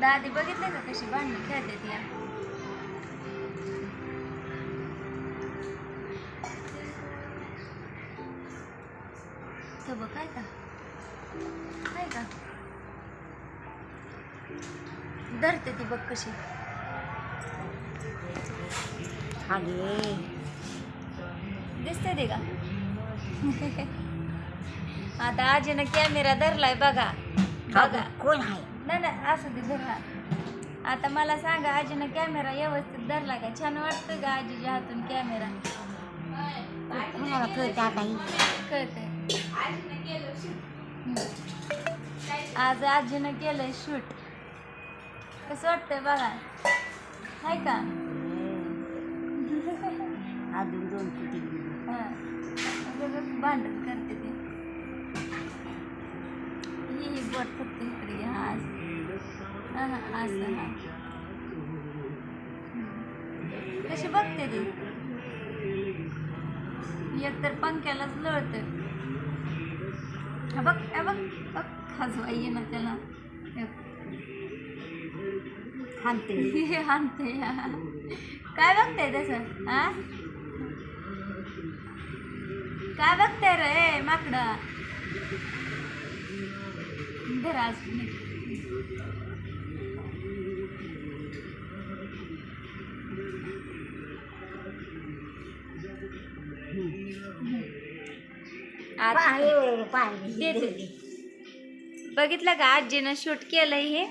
दादी बघितले का कशी भांडणं खेळते ती? बघ काय का? काय का? धरते ती बघ कशी. अगे दिसते ते का? आता आजीनं कॅमेरा धरलाय बघा. बघा. कोण आहे? नाही नाही असं ते धरा आता मला सांगा आजीनं कॅमेरा व्यवस्थित धरला का? छान वाटतं का आजीच्या हातून कॅमेरा कोणाला कळत आता ही. कळतंय. हम्म. आज आजीनं केलंय शूट कसं वाटतंय बघा? हाय का? अजून दोन हा. भांडण करते ते. बोट फक्त इकडे घ्या, हा. हा हा असं हा. कशी बघते ती? एक तर पंख्यालाच लढतं हा बघ बघ बघ. हसवा ये ना त्याला. हे हानते हे हाणते. काय बघताय तसं हा? काय बघताय रे माकडा? धरा देते. बघितलं का आजीनं शूट केलंय हे?